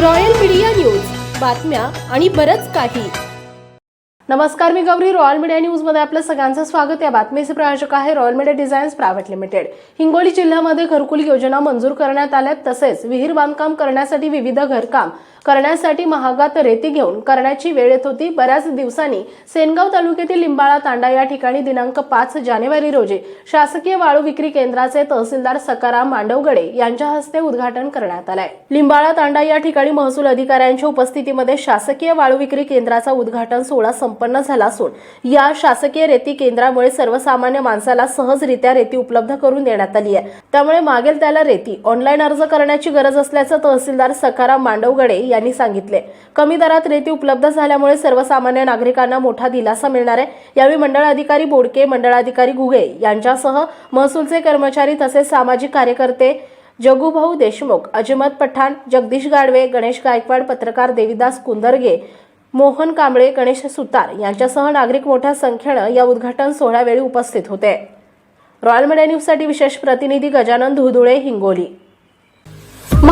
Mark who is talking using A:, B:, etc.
A: Royal media news. बातम्या आणि बरच काही. नमस्कार मी गौरी. रॉयल मीडिया न्यूजमध्ये आपलं सगळ्यांचं स्वागत. या बातमीचे प्रायोजक आहे royal media designs private limited. Hingoli जिल्ह्यामध्ये घरकुल योजना मंजूर करण्यात आल्यात. तसेच विहीर बांधकाम करण्यासाठी विविध घरकाम करण्यासाठी महागात रेती घेऊन करण्याची वेळ येत होती. बऱ्याच दिवसांनी सेनगाव तालुक्यातील लिंबाळा तांडा या ठिकाणी दिनांक पाच जानेवारी रोजी शासकीय वाळू विक्री केंद्राचे तहसीलदार सकाराम मांडवगडे यांच्या हस्ते उद्घाटन करण्यात आलंय. लिंबाळा तांडा या ठिकाणी महसूल अधिकाऱ्यांच्या उपस्थितीमध्ये शासकीय वाळू विक्री केंद्राचा उद्घाटन सोहळा संपन्न झाला असून या शासकीय रेती केंद्रामुळे सर्वसामान्य माणसाला सहजरित्या रेती उपलब्ध करून देण्यात आली आहे. त्यामुळे मागेल त्याला रेती ऑनलाईन अर्ज करण्याची गरज असल्याचं तहसीलदार सकाराम मांडवगडे यांनी सांगितले. कमी दरात रेती उपलब्ध झाल्यामुळे सर्वसामान्य नागरिकांना मोठा दिलासा मिळणार आहे. यावेळी मंडळ अधिकारी बोडके मंडळाधिकारी घुगे यांच्यासह महसूलचे कर्मचारी तसेच सामाजिक कार्यकर्ते जगूभाऊ देशमुख अजमत पठाण जगदीश गाडवे गणेश गायकवाड पत्रकार देविदास कुंदरगे मोहन कांबळे गणेश सुतार यांच्यासह नागरिक मोठ्या संख्येनं या उद्घाटन सोहळ्यावेळी उपस्थित होते. रॉयल मीडिया न्यूजसाठी विशेष प्रतिनिधी गजानन धुधुळे हिंगोली.